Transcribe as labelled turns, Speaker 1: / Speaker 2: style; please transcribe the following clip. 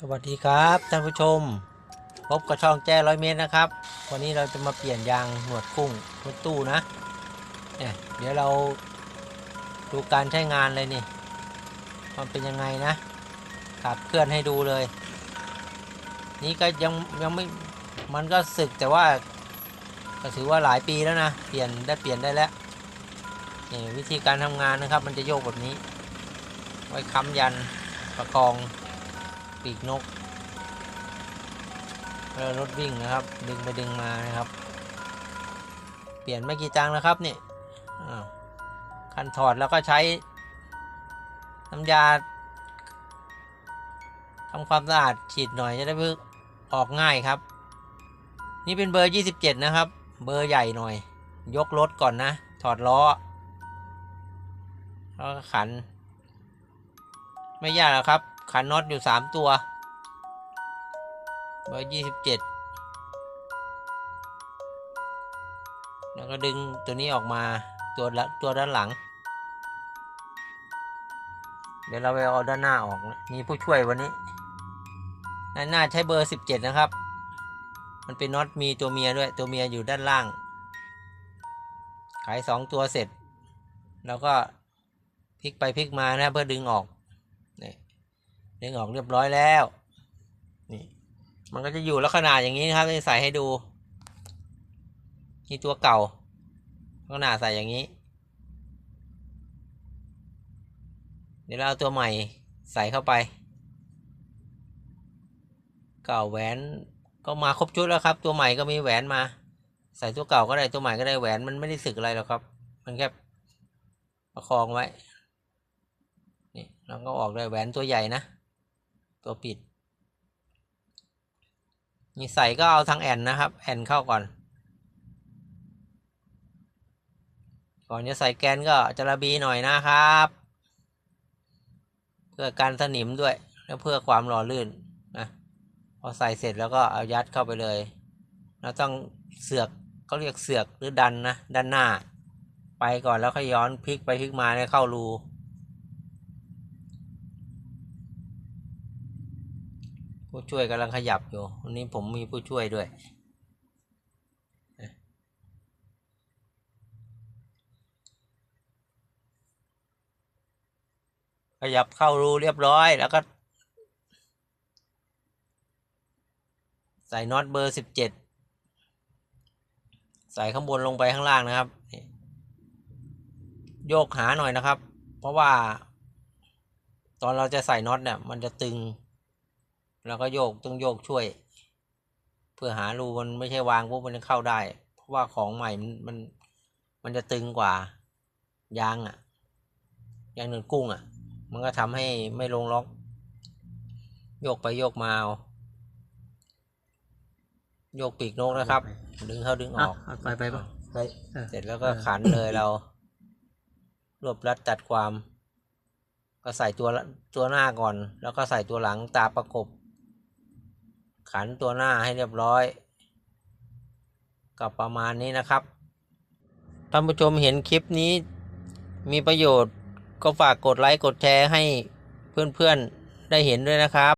Speaker 1: สวัสดีครับท่านผู้ชม พบกับช่องแจ้ร้อยเมตรนะครับ วันนี้เราจะมาเปลี่ยนยางหนวดกุ้งรถตู้นะเนี่ยเดี๋ยวเราดูการใช้งานเลยนี่มันเป็นยังไงนะขับเคลื่อนให้ดูเลย นี่ก็ยังยังไม่มันก็สึกแต่ว่าก็ถือว่าหลายปีแล้วนะเปลี่ยนได้เปลี่ยนได้แล้วนี่วิธีการทำงานนะครับ มันจะโยกแบบนี้ ไว้ค้ำยันประคอง ปีกนกแล้วรถวิ่งนะครับ ดึงไปดึงมานะครับ เปลี่ยนไม่กี่ตังนะครับนี่อ้าวคันถอดแล้วก็ใช้น้ำยาทำความสะอาดฉีดหน่อยจะได้เพิ่งออกง่ายครับ นี่เป็นเบอร์ 27 นะครับ เบอร์ใหญ่หน่อย ยกรถก่อนนะ ถอดล้อแล้วก็ขัน ไม่ยากหรอกครับ ขันน็อตอยู่สามตัวเบอร์ยี่สิบเจ็ดแล้วก็ดึงตัวนี้ออกมาตัวละตัวด้านหลัง เดี๋ยวเราไปเอาด้านหน้าออกนะมีผู้ช่วยวันนี้ด้านหน้าใช้เบอร์สิบเจ็ดนะครับ มันเป็นน็อตมีตัวเมียด้วยตัวเมียอยู่ด้านล่าง ขายสองตัวเสร็จ แล้วก็พลิกไปพลิกมานะเพื่อดึงออก ดึงออกเรียบร้อยแล้วนี่มันก็จะอยู่ลักษณะอย่างนี้นะครับใส่ให้ดูนี่ตัวเก่าลักษณะใส่อย่างนี้ เดี๋ยวเราเอาตัวใหม่ใส่เข้าไป เก่าแหวนก็มาครบชุดแล้วครับ ตัวใหม่ก็มีแหวนมา ใส่ตัวเก่าก็ได้ตัวใหม่ก็ได้แหวนมันไม่ได้สึกอะไรหรอกครับ มันแค่ประคองไว้นี่เราก็ออกได้แหวนตัวใหญ่นะ ตัวปิดนี่ใส่ก็เอาทางแอนนะครับ แอนเข้าก่อน ก่อนจะใส่แกนก็จะระบีหน่อยนะครับ เพื่อการสนิมด้วย แล้วเพื่อความหล่อลื่นนะพอใส่เสร็จแล้วก็เอายัดเข้าไปเลยเราต้องเสือกเขาเรียกเสือกหรือดันนะ ด้านหน้า ไปก่อนแล้วค่อยย้อนพลิกไปพลิกมาเนี่ยเข้ารู ผู้ช่วยกำลังขยับอยู่วันนี้ผมมีผู้ช่วยด้วย ขยับเข้ารูเรียบร้อยแล้วก็ ใส่น็อตเบอร์สิบเจ็ดใส่ข้างบนลงไปข้างล่างนะครับ โยกหาหน่อยนะครับ เพราะว่า ตอนเราจะใส่น็อตเนี่ย มันจะตึง แล้วก็โยกต้องโยกช่วย เพื่อหารูมันไม่ใช่วางปุ๊บมันจะเข้าได้ เพราะว่าของใหม่มันมันมันจะตึงกว่ายางอะ่ะยางหนึ่งกุ้งอะ่ะ มันก็ทำให้ไม่ลงล็อก โยกไปโยกมาเอาโยกปีกนกนะครับ ดึงเข้าดึงออก
Speaker 2: เอาไปไปปะ
Speaker 1: ไป
Speaker 2: เออ
Speaker 1: เสร็จแล้วก็ขันเลยเรา รวบรัดตัดความ ก็ใส่ตัวละตัวหน้าก่อน แล้วก็ใส่ตัวหลังตาประกบ ขันตัวหน้าให้เรียบร้อยก็ประมาณนี้นะครับท่านผู้ชมเห็นคลิปนี้มีประโยชน์ก็ฝากกดไลค์กดแชร์ให้เพื่อนๆได้เห็นด้วยนะครับ